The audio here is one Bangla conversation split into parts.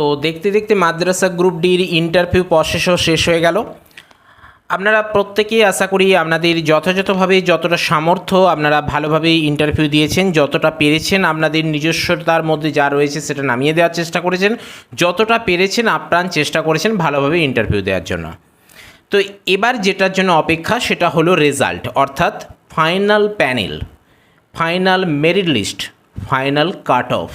তো দেখতে দেখতে মাদ্রাসা গ্রুপ ডির ইন্টারভিউ প্রসেসও শেষ হয়ে গেল। আপনারা প্রত্যেকেই আশা করি আপনাদের যথাযথভাবে যতটা সামর্থ্য আপনারা ভালোভাবে ইন্টারভিউ দিয়েছেন, যতটা পেরেছেন, আপনাদের নিজস্বতার মধ্যে যা রয়েছে সেটা নামিয়ে দেওয়ার চেষ্টা করেছেন, যতটা পেরেছেন, আপ্রাণ চেষ্টা করেছেন ভালোভাবে ইন্টারভিউ দেওয়ার জন্য। তো এবার যেটার জন্য অপেক্ষা সেটা হলো রেজাল্ট অর্থাৎ final panel final merit list final cut off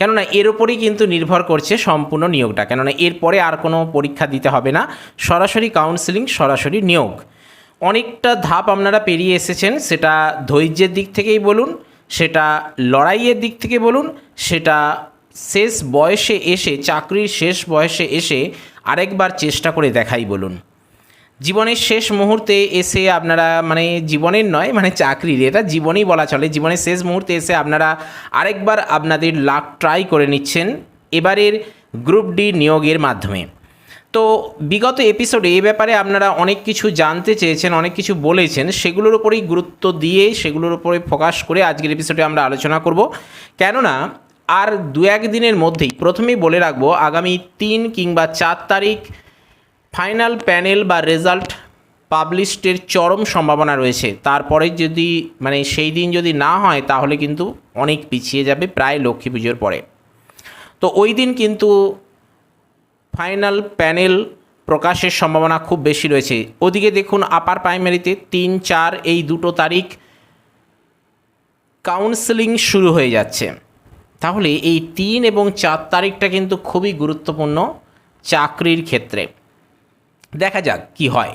কেননা এর ওপরেই কিন্তু নির্ভর করছে সম্পূর্ণ নিয়োগটা। কেননা এরপরে আর কোনো পরীক্ষা দিতে হবে না। সরাসরি কাউন্সেলিং সরাসরি নিয়োগ। অনেকটা ধাপ আপনারা পেরিয়ে এসেছেন, সেটা ধৈর্যের দিক থেকেই বলুন, সেটা লড়াইয়ের দিক থেকে বলুন, সেটা শেষ বয়সে এসে, চাকরির শেষ বয়সে এসে আরেকবার চেষ্টা করে দেখাই বলুন। জীবনের শেষ মুহূর্তে এসে আপনারা মানে জীবনের নয় মানে চাকরির, এটা জীবনেই বলা চলে। জীবনের শেষ মুহূর্তে এসে আপনারা আরেকবার আপনাদের লাক ট্রাই করে নিচ্ছেন এবারের গ্রুপ ডি নিয়োগের মাধ্যমে। তো বিগত এপিসোডে এই ব্যাপারে আপনারা অনেক কিছু জানতে চেয়েছেন, অনেক কিছু বলেছেন, সেগুলোর উপরেই গুরুত্ব দিয়ে সেগুলোর উপরে ফোকাস করে আজকের এপিসোডে আমরা আলোচনা করব। কেননা, আর দু এক দিনের মধ্যেই প্রথমেই বলে রাখব, আগামী তিন কিংবা চার তারিখ ফাইনাল প্যানেল বা রেজাল্ট পাবলিশডের চরম সম্ভাবনা রয়েছে। তারপরে যদি মানে সেই দিন যদি না হয়, তাহলে কিন্তু অনেক পিছিয়ে যাবে প্রায় লক্ষ্মী পুজোর পরে। তো ওই দিন কিন্তু ফাইনাল প্যানেল প্রকাশের সম্ভাবনা খুব বেশি রয়েছে। ওদিকে দেখুন আপার প্রাইমারিতে তিন, চার, এই দুটো তারিখ কাউন্সেলিং শুরু হয়ে যাচ্ছে। তাহলে এই তিন এবং চার তারিখটা কিন্তু খুবই গুরুত্বপূর্ণ চাকরির ক্ষেত্রে। দেখা যাক কি হয়।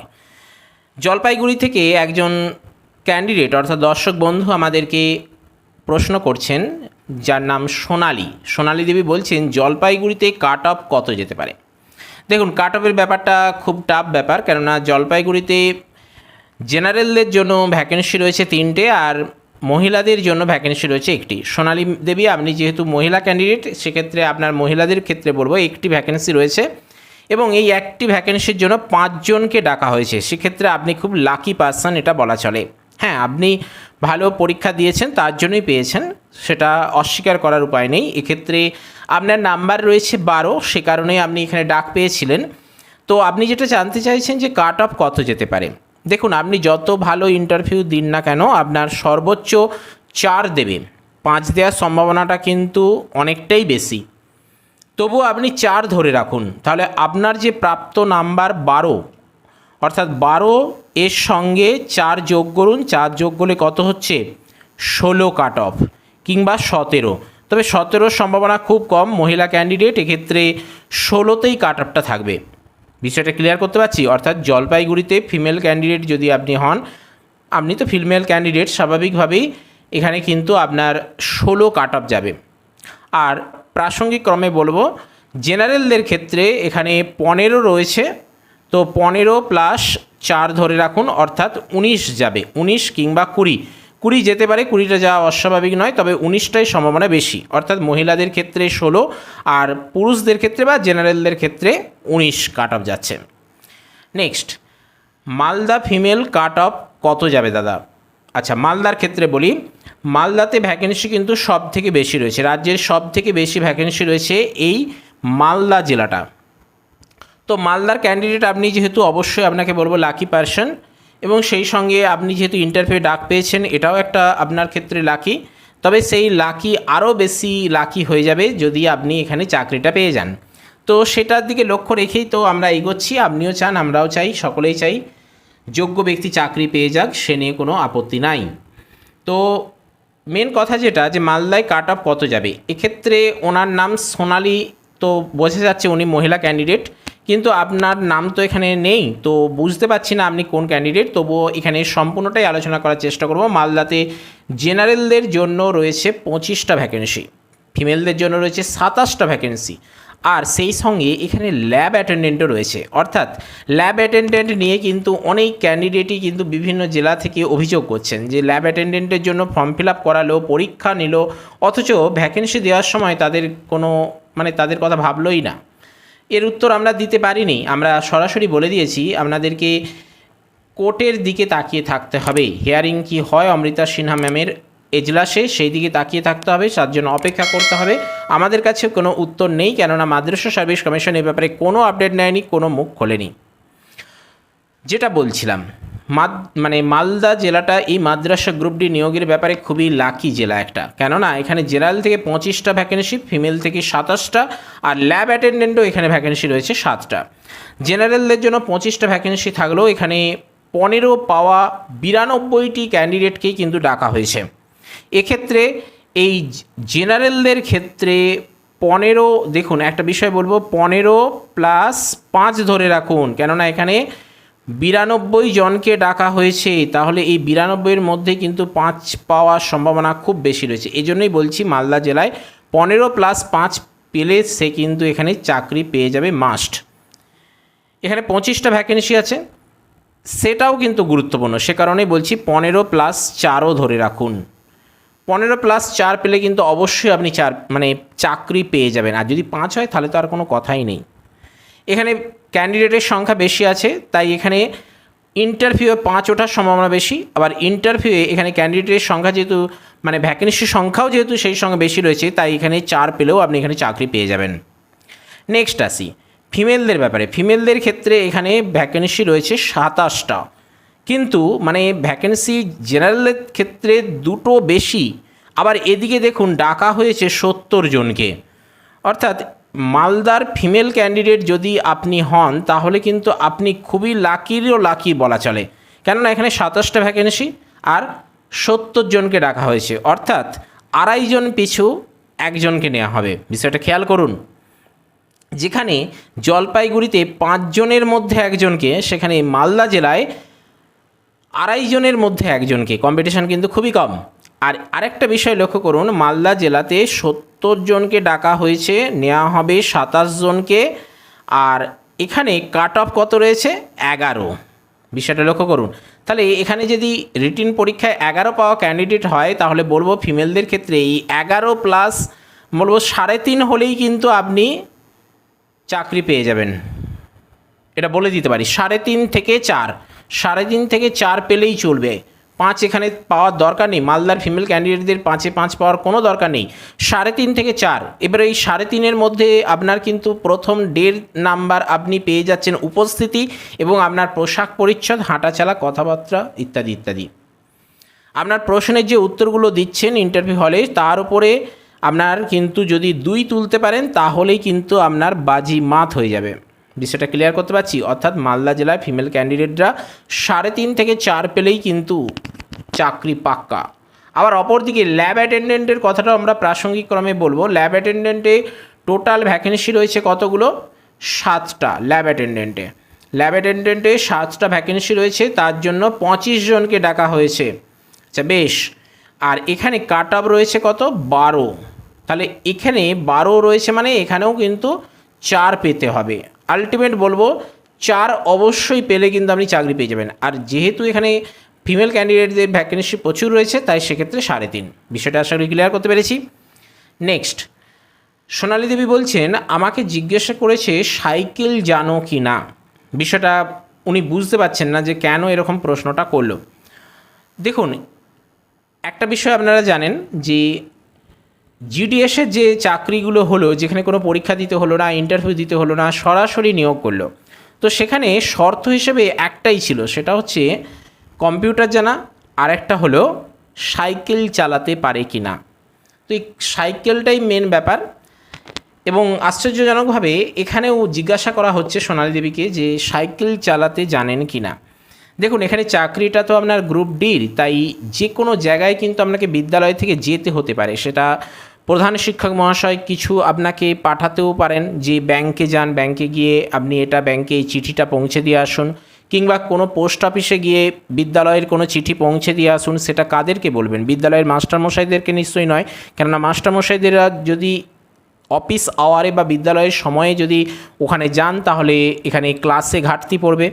জলপাইগুড়ি থেকে একজন ক্যান্ডিডেট অর্থাৎ দর্শক বন্ধু আমাদেরকে প্রশ্ন করছেন, যার নাম সোনালি। সোনালি দেবী বলছেন, জলপাইগুড়িতে কাট অফ কত যেতে পারে? দেখুন কাট অফের ব্যাপারটা খুব টাফ ব্যাপার, কেননা জলপাইগুড়িতে জেনারেলদের জন্য ভ্যাকেন্সি রয়েছে তিনটে আর মহিলাদের জন্য ভ্যাকেন্সি রয়েছে একটি। সোনালী দেবী, আপনি যেহেতু মহিলা ক্যান্ডিডেট সেক্ষেত্রে আপনার মহিলাদের ক্ষেত্রে বলব, একটি ভ্যাকেন্সি রয়েছে। এবং এই একটি ভ্যাকেন্সির জন্য পাঁচজনকে ডাকা হয়েছে। সেক্ষেত্রে আপনি খুব লাকি পার্সন এটা বলা চলে। হ্যাঁ আপনি ভালো পরীক্ষা দিয়েছেন, তার জন্যই পেয়েছেন, সেটা অস্বীকার করার উপায় নেই। এক্ষেত্রে আপনার নাম্বার রয়েছে বারো, সে কারণেই আপনি এখানে ডাক পেয়েছিলেন। তো আপনি যেটা জানতে চাইছেন যে কাট অফ কত যেতে পারে? দেখুন, আপনি যত ভালো ইন্টারভিউ দিন না কেন, আপনার সর্বোচ্চ চার দেবে। পাঁচ দেওয়ার সম্ভাবনাটা কিন্তু অনেকটাই বেশি। তবু আপনি চার ধরে রাখুন। তাহলে আপনার যে প্রাপ্ত নাম্বার বারো, অর্থাৎ বারো এর সঙ্গে চার যোগ করুন, চার যোগ করলে কত হচ্ছে? ষোলো কাট অফ, কিংবা সতেরো। তবে সতেরোর সম্ভাবনা খুব কম, মহিলা ক্যান্ডিডেট এক্ষেত্রে ষোলোতেই কাট অফটা থাকবে। বিষয়টা ক্লিয়ার করতে পারছি? অর্থাৎ জলপাইগুড়িতে ফিমেল ক্যান্ডিডেট যদি আপনি হন, আপনি তো ফিমেল ক্যান্ডিডেট স্বাভাবিকভাবেই এখানে কিন্তু আপনার ষোলো কাট অফ যাবে। আর প্রাসঙ্গিক ক্রমে বলব, জেনারেলদের ক্ষেত্রে এখানে পনেরো রয়েছে। তো পনেরো প্লাস চার ধরে রাখুন, অর্থাৎ উনিশ যাবে। উনিশ কিংবা কুড়ি। কুড়ি যেতে পারে, কুড়িটা যাওয়া অস্বাভাবিক নয়, তবে উনিশটাই সম্ভাবনা বেশি। অর্থাৎ মহিলাদের ক্ষেত্রে ষোলো, আর পুরুষদের ক্ষেত্রে বা জেনারেলদের ক্ষেত্রে উনিশ কাট অফ যাচ্ছে। Next Malda female cut off কত যাবে দাদা? আচ্ছা মালদার ক্ষেত্রে বলি, মালদাতে ভ্যাকেন্সি কিন্তু সব থেকে বেশি রয়েছে, রাজ্যের সব থেকে বেশি ভ্যাকেন্সি রয়েছে এই মালদা জেলাটা। তো মালদার ক্যান্ডিডেট আপনি যেহেতু অবশ্যই আপনাকে বলব লাকি পার্সন এবং সেই সঙ্গে আপনি যেহেতু ইন্টারভিউ ডাক পেয়েছেন, এটাও একটা আপনার ক্ষেত্রে লাকি তবে সেই লাকি আরও বেশি লাকি হয়ে যাবে যদি আপনি এখানে চাকরিটা পেয়ে যান। তো সেটার দিকে লক্ষ্য রেখেই তো আমরা এগোচ্ছি, আপনিও চান, আমরাও চাই, সকলেই চাই। যোগ্য ব্যক্তি চাকরি পেয়ে যাক, সে নিয়ে কোনো আপত্তি নাই। তো মেন কথা যেটা যে মালদায় কাট অফ কত যাবে? এক্ষেত্রে ওনার নাম সোনালি তো বোঝা যাচ্ছে উনি মহিলা ক্যান্ডিডেট কিন্তু আপনার নাম তো এখানে নেই, তো বুঝতে পারছি না আপনি কোন ক্যান্ডিডেট তবুও এখানে সম্পূর্ণটাই আলোচনা করার চেষ্টা করব। মালদাতে জেনারেলদের জন্য রয়েছে পঁচিশটা ভ্যাকেন্সি ফিমেলদের জন্য রয়েছে সাতাশটা ভ্যাকেন্সি আর সেই সঙ্গে এখানে ল্যাব অ্যাটেন্ডেন্টও রয়েছে। অর্থাৎ ল্যাব অ্যাটেন্ডেন্ট নিয়ে কিন্তু অনেক ক্যান্ডিডেটই কিন্তু বিভিন্ন জেলা থেকে অভিযোগ করছেন যে ল্যাব অ্যাটেন্ডেন্টের জন্য ফর্ম ফিল আপ করালো, পরীক্ষা নিল, অথচ ভ্যাকেন্সি দেওয়ার সময় তাদের কোনো মানে তাদের কথা ভাবলোই না। এর উত্তর আমরা দিতে পারিনি, আমরা সরাসরি বলে দিয়েছি, আপনাদেরকে কোর্টের দিকে তাকিয়ে থাকতে হবে। হিয়ারিং কি হয় অমৃতা সিনহা ম্যামের এজলাসে সেই দিকে তাকিয়ে থাকতে হবে জন্য অপেক্ষা করতে হবে। আমাদের কাছে কোনো উত্তর নেই, কেননা মাদ্রাসা সার্ভিস কমিশন এ ব্যাপারে কোনো আপডেট নেয়নি, কোনো মুখ খোলেনি। যেটা বলছিলাম, মাদ মানে মালদা জেলাটা এই মাদ্রাসা গ্রুপটি নিয়োগের ব্যাপারে খুবই লাকি জেলা একটা। কেননা এখানে জেনারেল থেকে পঁচিশটা ভ্যাকেন্সি ফিমেল থেকে সাতাশটা, আর ল্যাব অ্যাটেন্ডেন্টও এখানে ভ্যাকেন্সি রয়েছে সাতটা। জেনারেলদের জন্য পঁচিশটা ভ্যাকেন্সি থাকলেও এখানে পনেরো পাওয়া বিরানব্বইটি ক্যান্ডিডেটকেই কিন্তু ডাকা হয়েছে। এক্ষেত্রে এই জেনারেলদের ক্ষেত্রে পনেরো, দেখুন একটা বিষয় বলব, পনেরো প্লাস পাঁচ ধরে রাখুন। কেননা এখানে বিরানব্বই জনকে ডাকা হয়েছে, তাহলে এই বিরানব্বইয়ের মধ্যে কিন্তু পাঁচ পাওয়ার সম্ভাবনা খুব বেশি রয়েছে। এই জন্যই বলছি মালদা জেলায় পনেরো প্লাস পাঁচ পেলে সে কিন্তু এখানে চাকরি পেয়ে যাবে মাস্ট এখানে পঁচিশটা ভ্যাকেন্সি আছে, সেটাও কিন্তু গুরুত্বপূর্ণ। সে কারণেই বলছি পনেরো প্লাস চারও ধরে রাখুন। পনেরো প্লাস চার পেলে কিন্তু অবশ্যই আপনি চার মানে চাকরি পেয়ে যাবেন। আর যদি পাঁচ হয়, তাহলে তো আর কোনো কথাই নেই। এখানে ক্যান্ডিডেটের সংখ্যা বেশি আছে, তাই এখানে ইন্টারভিউয়ে পাঁচ ওঠার সম্ভাবনা বেশি। আবার ইন্টারভিউয়ে এখানে ক্যান্ডিডেটের সংখ্যা যেহেতু মানে ভ্যাকেন্সির সংখ্যাও যেহেতু সেই সঙ্গে বেশি রয়েছে, তাই এখানে চার পেলেও আপনি এখানে চাকরি পেয়ে যাবেন। নেক্সট আসি। ফিমেলদের ব্যাপারে। ফিমেলদের ক্ষেত্রে এখানে ভ্যাকেন্সি রয়েছে সাতাশটা। কিন্তু মানে ভ্যাকেন্সি জেনারেলের ক্ষেত্রে দুটো বেশি। আবার এদিকে দেখুন, ডাকা হয়েছে সত্তর জনকে। অর্থাৎ মালদার ফিমেল ক্যান্ডিডেট যদি আপনি হন, তাহলে কিন্তু আপনি খুবই লাকিরও লাকি বলা চলে। কেননা এখানে সাতাশটা ভ্যাকেন্সি আর সত্তর জনকে ডাকা হয়েছে। অর্থাৎ আড়াইজন পিছু একজনকে নেওয়া হবে। বিষয়টা খেয়াল করুন। যেখানে জলপাইগুড়িতে পাঁচজনের মধ্যে একজনকে, সেখানে মালদা জেলায় আড়াইজনের মধ্যে একজনকে। কম্পিটিশন কিন্তু খুবই কম। আর আরেকটা বিষয় লক্ষ্য করুন, মালদা জেলাতে সত্তর জনকে ডাকা হয়েছে, নেওয়া হবে সাতাশ জনকে। আর এখানে কাট অফ কত রয়েছে? এগারো। বিষয়টা লক্ষ্য করুন। তাহলে এখানে যদি রিটিন পরীক্ষায় এগারো পাওয়া ক্যান্ডিডেট হয়, তাহলে বলব ফিমেলদের ক্ষেত্রে এই এগারো প্লাস বলব সাড়ে তিন হলেই কিন্তু আপনি চাকরি পেয়ে যাবেন। এটা বলে দিতে পারি, সাড়ে তিন থেকে চার। সাড়ে তিন থেকে চার পেলেই চলবে। পাঁচ এখানে পাওয়ার দরকার নেই। মালদার ফিমেল ক্যান্ডিডেটদের পাঁচে পাঁচ পাওয়ার কোনো দরকার নেই। সাড়ে তিন থেকে চার। এবার এই সাড়ে তিনের মধ্যে আপনার কিন্তু প্রথম দেড় নাম্বার আপনি পেয়ে যাচ্ছেন উপস্থিতি এবং আপনার পোশাক পরিচ্ছদ, হাঁটাচালা, কথাবার্তা ইত্যাদি ইত্যাদি। আপনার প্রশ্নের যে উত্তরগুলো দিচ্ছেন ইন্টারভিউ হলে তার উপরে আপনার কিন্তু যদি দুই তুলতে পারেন, তাহলেই কিন্তু আপনার বাজি মাত হয়ে যাবে। বিষয়টা ক্লিয়ার করতে পারছি? অর্থাৎ মালদা জেলায় ফিমেল ক্যান্ডিডেটরা সাড়ে তিন থেকে চার পেলেই কিন্তু চাকরি পাক্কা। আবার অপরদিকে ল্যাব অ্যাটেন্ডেন্টের কথাটা আমরা প্রাসঙ্গিক ক্রমে বলব। ল্যাব অ্যাটেন্ডেন্টে টোটাল ভ্যাকেন্সি রয়েছে কতগুলো? সাতটা ল্যাব অ্যাটেন্ডেন্টে ল্যাব অ্যাটেন্ডেন্টে সাতটা ভ্যাকেন্সি রয়েছে, তার জন্য পঁচিশ জনকে ডাকা হয়েছে। আচ্ছা বেশ। আর এখানে কাট অফ রয়েছে কত? বারো। তাহলে এখানে বারো রয়েছে মানে এখানেও কিন্তু চার পেতে হবে। আলটিমেট বলব, চার অবশ্যই পেলে কিন্তু আপনি চাকরি পেয়ে যাবেন। আর যেহেতু এখানে ফিমেল ক্যান্ডিডেটদের ভ্যাকেন্সি প্রচুর রয়েছে, তাই সেক্ষেত্রে সাড়ে তিন। বিষয়টা আশা করি ক্লিয়ার করতে পেরেছি। নেক্সট সোনালী দেবী বলছেন, আমাকে জিজ্ঞাসা করেছে সাইকেল জানো কি না? বিষয়টা উনি বুঝতে পারছেন না যে কেন এরকম প্রশ্নটা করল। দেখুন, একটা বিষয় আপনারা জানেন যে জিডিএসের যে চাকরিগুলো হলো, যেখানে কোনো পরীক্ষা দিতে হলো না ইন্টারভিউ দিতে হলো না, সরাসরি নিয়োগ করল। তো সেখানে শর্ত হিসেবে একটাই ছিল, সেটা হচ্ছে কম্পিউটার জানা আর একটা হলো সাইকেল চালাতে পারে কি না। তো এই সাইকেলটাই মেন ব্যাপার। এবং আশ্চর্যজনকভাবে এখানেও জিজ্ঞাসা করা হচ্ছে সোনালী দেবীকে যে সাইকেল চালাতে জানেন কি না। দেখুন, এখানে চাকরিটা তো আপনার গ্রুপ ডির তাই যে কোনো জায়গায় কিন্তু আপনাকে বিদ্যালয় থেকে যেতে হতে পারে। সেটা প্রধান শিক্ষক মহাশয় কিছু আপনাকে পাঠাতেও পারেন, যে ব্যাংকে যান ব্যাংকে গিয়ে আপনি এটা ব্যাংকে এই চিঠিটা পৌঁছে দিয়ে আসুন, কিংবা কোনো পোস্ট অফিসে গিয়ে বিদ্যালয়ের কোনো চিঠি পৌঁছে দিয়ে আসুন, সেটা কাদেরকে বলবেন? বিদ্যালয়ের মাস্টারমশাইদেরকে নিশ্চয়ই নয়। কেননা মাস্টারমশাইদেরা যদি অফিস আওয়ারে বা বিদ্যালয়ের সময়ে যদি ওখানে যান, তাহলে এখানে ক্লাসে ঘাটতি পড়বে।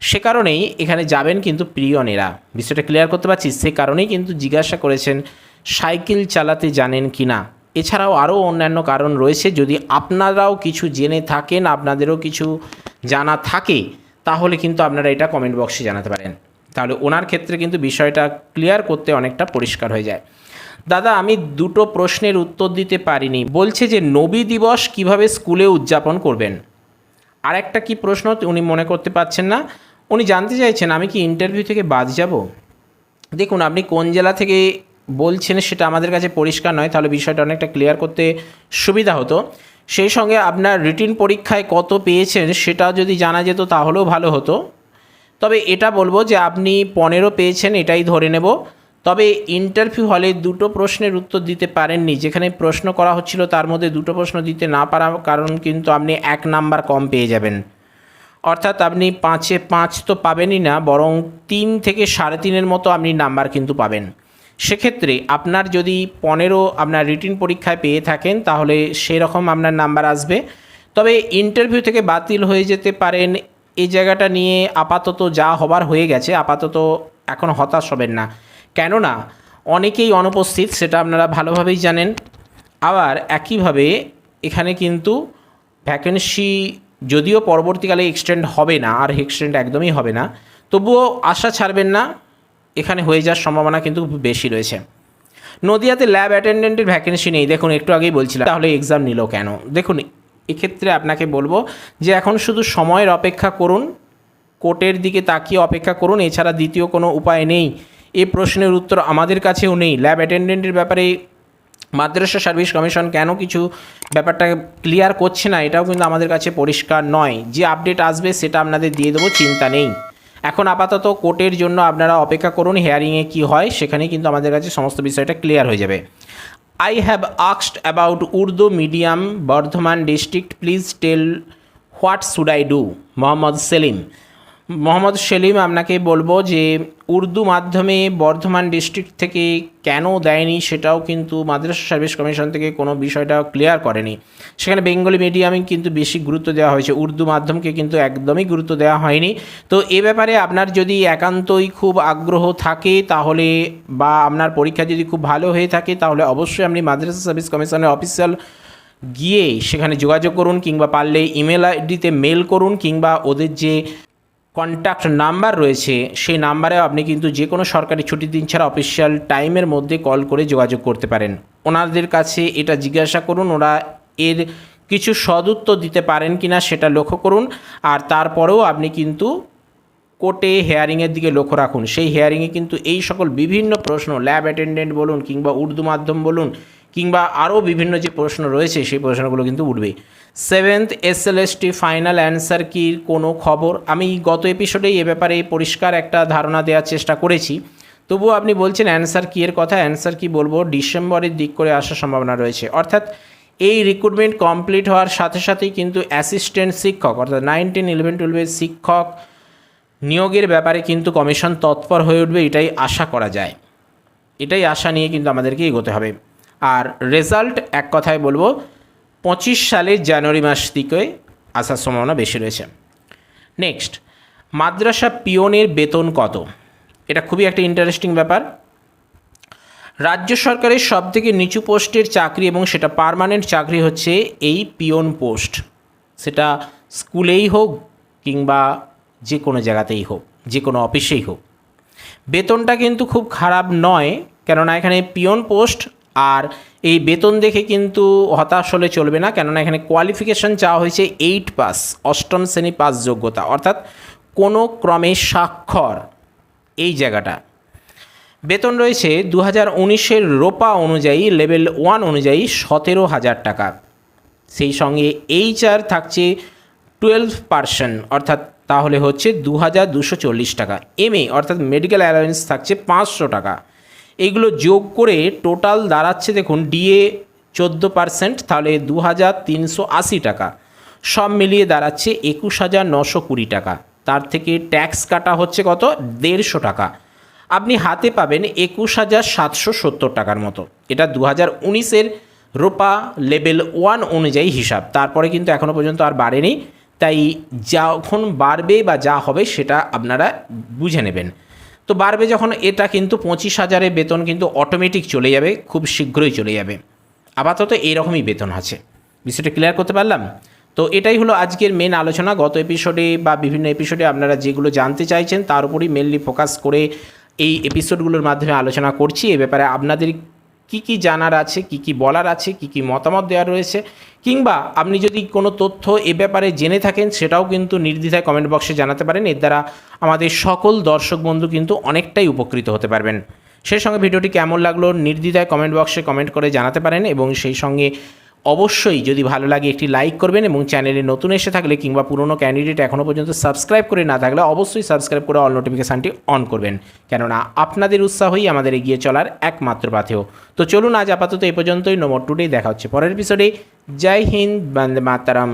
সে কারণেই এখানে যাবেন কিন্তু প্রিয়নেরা। বিষয়টা ক্লিয়ার করতে পারছি, সে কারণেই কিন্তু জিজ্ঞাসা করেছেন, সাইকেল চালাতে জানেন কি না? এছাড়াও আরও অন্যান্য কারণ রয়েছে, যদি আপনারাও কিছু জেনে থাকেন, আপনাদেরও কিছু জানা থাকে, তাহলে কিন্তু আপনারা এটা কমেন্ট বক্সে জানাতে পারেন। তাহলে ওনার ক্ষেত্রে কিন্তু বিষয়টা ক্লিয়ার করতে অনেকটা পরিষ্কার হয়ে যায়। দাদা, আমি দুটো প্রশ্নের উত্তর দিতে পারিনি। বলছে যে, নবী দিবস কীভাবে স্কুলে উদযাপন করবেন? আর একটা কি প্রশ্ন, উনি মনে করতে পারছেন না? উনি জানতে চাইছেন, আমি কি ইন্টারভিউ থেকে বাদ যাব? দেখুন, আপনি কোন জেলা থেকে বলছেন সেটা আমাদের কাছে পরিষ্কার নয়, তাহলে বিষয়টা অনেকটা ক্লিয়ার করতে সুবিধা হতো। সেই সঙ্গে আপনার রিটিন পরীক্ষায় কত পেয়েছেন সেটা যদি জানা যেত তাহলেও ভালো হতো। তবে এটা বলব যে আপনি পনেরো পেয়েছেন, এটাই ধরে নেব। তবে ইন্টারভিউ হলে দুটো প্রশ্নের উত্তর দিতে পারেননি, যেখানে প্রশ্ন করা হচ্ছিল তার মধ্যে দুটো প্রশ্ন দিতে না পারার কারণ কিন্তু আপনি এক নাম্বার কম পেয়ে যাবেন। অর্থাৎ আপনি পাঁচে পাঁচ তো পাবেনই না, বরং তিন থেকে সাড়ে তিনের মতো আপনি নাম্বার কিন্তু পাবেন। সেক্ষেত্রে আপনার যদি পনেরো আপনার রিটিন পরীক্ষায় পেয়ে থাকেন, তাহলে সেরকম আপনার নাম্বার আসবে। তবে ইন্টারভিউ থেকে বাতিল হয়ে যেতে পারেন, এই জায়গাটা নিয়ে আপাতত যা হবার হয়ে গেছে, আপাতত এখন হতাশ হবেন না। কেননা, অনেকেই অনুপস্থিত, সেটা আপনারা ভালোভাবেই জানেন। আবার একইভাবে এখানে কিন্তু ভ্যাকেন্সি যদিও পরবর্তীকালে এক্সটেন্ড হবে না, আর এক্সটেন্ড একদমই হবে না, তবুও আশা ছাড়বেন না, এখানে হয়ে যাওয়ার সম্ভাবনা কিন্তু বেশি রয়েছে। নদিয়াতে ল্যাব অ্যাটেন্ডেন্টের ভ্যাকেন্সি নেই, দেখুন একটু আগেই বলছিলাম, তাহলে এক্সাম নিল কেন? দেখুন, এক্ষেত্রে আপনাকে বলব যে এখন শুধু সময়ের অপেক্ষা করুন, কোর্টের দিকে তাকিয়ে অপেক্ষা করুন, এছাড়া দ্বিতীয় কোনো উপায় নেই, এ প্রশ্নের উত্তর আমাদের কাছেও নেই। ল্যাব অ্যাটেন্ডেন্টের ব্যাপারে মাদ্রাসা সার্ভিস কমিশন কেন কিছু ব্যাপারটা ক্লিয়ার করছে না, এটাও কিন্তু আমাদের কাছে পরিষ্কার নয়। যে আপডেট আসবে সেটা আপনাদের দিয়ে দেবো, চিন্তা নেই। এখন আপাতত কোর্টের জন্য আপনারা অপেক্ষা করুন হেয়ারিংয়ে কি হয় সেখানে কিন্তু আমাদের কাছে সমস্ত বিষয়টা ক্লিয়ার হয়ে যাবে। I have আক্সড about Urdu medium Bardhaman district please tell what should I do Mohammad Salim Mohammad Salim, আপনাকে বলব যে উর্দু মাধ্যমে বর্ধমান ডিস্ট্রিক্ট থেকে কেন দেয়নি সেটাও কিন্তু মাদ্রাসা সার্ভিস কমিশন থেকে কোনো বিষয়টা ক্লিয়ার করেনি। সেখানে বেঙ্গলি মিডিয়ামে কিন্তু বেশি গুরুত্ব দেওয়া হয়েছে। উর্দু মাধ্যমকে কিন্তু একদমই গুরুত্ব দেওয়া হয়নি। তো এ ব্যাপারে আপনার যদি একান্তই খুব আগ্রহ থাকে তাহলে বা আপনার পরীক্ষা যদি খুব ভালো হয়ে থাকে তাহলে অবশ্যই আপনি মাদ্রাসা সার্ভিস কমিশনের অফিসিয়াল গিয়ে সেখানে যোগাযোগ করুন কিংবা পারলে ইমেল আইডিতে মেল করুন কিংবা ওদের যে কন্ট্যাক্ট নাম্বার রয়েছে, সেই নাম্বারে আপনি কিন্তু যে কোনো সরকারি ছুটির দিন ছাড়া অফিসিয়াল টাইমের মধ্যে কল করে যোগাযোগ করতে পারেন। ওনাদের কাছে এটা জিজ্ঞাসা করুন, ওরা এর কিছু সদুত্তর দিতে পারেন কি না সেটা লক্ষ্য করুন, আর তারপরেও আপনি কিন্তু কোর্টে হেয়ারিংয়ের দিকে লক্ষ্য রাখুন। সেই হেয়ারিংয়ে কিন্তু এই সকল বিভিন্ন প্রশ্ন ল্যাব অ্যাটেন্ডেন্ট বলুন কিংবা উর্দু মাধ্যম বলুন কিংবা আরও বিভিন্ন যে প্রশ্ন রয়েছে, সেই প্রশ্নগুলো কিন্তু উঠবে seventh S L S T final answer কি কোনো খবর? আমি গত এপিসোডেই এ ব্যাপারে পরিষ্কার একটা ধারণা দেওয়ার চেষ্টা করেছি। তবুও আপনি বলছেন অ্যান্সার কি এর কথা, অ্যান্সার কি বলব? ডিসেম্বরের দিক করে আসার সম্ভাবনা রয়েছে। অর্থাৎ এই রিক্রুটমেন্ট কমপ্লিট হওয়ার সাথে সাথেই কিন্তু অ্যাসিস্ট্যান্ট শিক্ষক, অর্থাৎ নাইনটিন ইলেভেন টুয়েলভের শিক্ষক নিয়োগের ব্যাপারে কিন্তু কমিশন তৎপর হয়ে উঠবে, এটাই আশা করা যায়। এটাই আশা নিয়ে কিন্তু আমাদেরকে এগোতে হবে। আর রেজাল্ট এক কথায় বলব পঁচিশ সালের জানুয়ারি মাস থেকে আসার সম্ভাবনা বেশি রয়েছে। নেক্সট মাদ্রাসা পিওনের বেতন কত? এটা খুবই একটা ইন্টারেস্টিং ব্যাপার। রাজ্য সরকারের সবথেকে নিচু পোস্টের চাকরি এবং সেটা পার্মানেন্ট চাকরি হচ্ছে এই পিওন পোস্ট। সেটা স্কুলেই হোক কিংবা যে কোনো জায়গাতেই হোক যে কোনো অফিসেই হোক। বেতনটা কিন্তু খুব খারাপ নয়, কেননা এখানে পিওন পোস্ট আর এই বেতন দেখে কিন্তু হতাশ হলে চলবে না, কেননা এখানে কোয়ালিফিকেশন চাওয়া হয়েছে এইট পাস অষ্টম শ্রেণি পাস যোগ্যতা। অর্থাৎ কোনো ক্রমে স্বাক্ষর এই জায়গাটা। বেতন রয়েছে দু হাজার উনিশের রোপা অনুযায়ী লেভেল ওয়ান অনুযায়ী সতেরো হাজার টাকা। সেই সঙ্গে এইচআর থাকছে টুয়েলভ পার্সেন্ট অর্থাৎ তাহলে হচ্ছে দু হাজার দুশো চল্লিশ টাকা। এমএ অর্থাৎ মেডিকেল অ্যালায়েন্স থাকছে পাঁচশো টাকা। এইগুলো যোগ করে টোটাল দাঁড়াচ্ছে দেখুন, ডিএ চোদ্দ পার্সেন্ট, তাহলে দু হাজার তিনশো আশি টাকা। সব মিলিয়ে দাঁড়াচ্ছে একুশ হাজার নশো কুড়ি টাকা। তার থেকে ট্যাক্স কাটা হচ্ছে কত? দেড়শো টাকা। আপনি হাতে পাবেন একুশ হাজার সাতশো সত্তর টাকার মতো। এটা দু হাজার উনিশের রোপা লেভেল ওয়ান অনুযায়ী হিসাব। তারপরে কিন্তু এখনও পর্যন্ত আর বাড়েনি। তাই যখন বাড়বে বা যা হবে সেটা আপনারা বুঝে নেবেন। তো বাড়বে যখন এটা কিন্তু পঁচিশ হাজারের বেতন কিন্তু অটোমেটিক চলে যাবে, খুব শীঘ্রই চলে যাবে। আপাতত এইরকমই বেতন আছে। বিষয়টা ক্লিয়ার করতে পারলাম? তো এটাই হলো আজকের মেন আলোচনা। গত এপিসোডে বা বিভিন্ন এপিসোডে আপনারা যেগুলো জানতে চাইছেন, তার উপরই মেনলি ফোকাস করে এই এপিসোডগুলোর মাধ্যমে আলোচনা করছি। এ ব্যাপারে আপনাদের কি কি জানার আছে, কি কি বলার আছে, কি কি মতামত দেওয়া রয়েছে, কিংবা আপনি যদি কোনো তথ্য এ ব্যাপারে জেনে থাকেন সেটাও কিন্তু নির্দ্বিধায় কমেন্ট বক্সে জানাতে পারেন। এর দ্বারা আমাদের সকল দর্শক বন্ধু কিন্তু অনেকটাই উপকৃত হতে পারবেন। সেই সঙ্গে ভিডিওটি কেমন লাগল নির্দ্বিধায় কমেন্ট বক্সে কমেন্ট করে জানাতে পারেন এবং সেই সঙ্গে অবশ্যই যদি ভালো লাগে একটি লাইক করবেন এবং চ্যানেলে নতুন এসে থাকলে কিংবা পুরনো ক্যান্ডিডেট এখনও পর্যন্ত সাবস্ক্রাইব করে না থাকলে অবশ্যই সাবস্ক্রাইব করে অল নোটিফিকেশানটি অন করবেন। কেননা আপনাদের উৎসাহই আমাদের এগিয়ে চলার একমাত্র পাথেও তো চলুন আজ আপাতত এই পর্যন্তই। নম্বর টুডেই দেখা হচ্ছে পরের এপিসোডে জয় হিন্দ, বন্দে মাতারাম।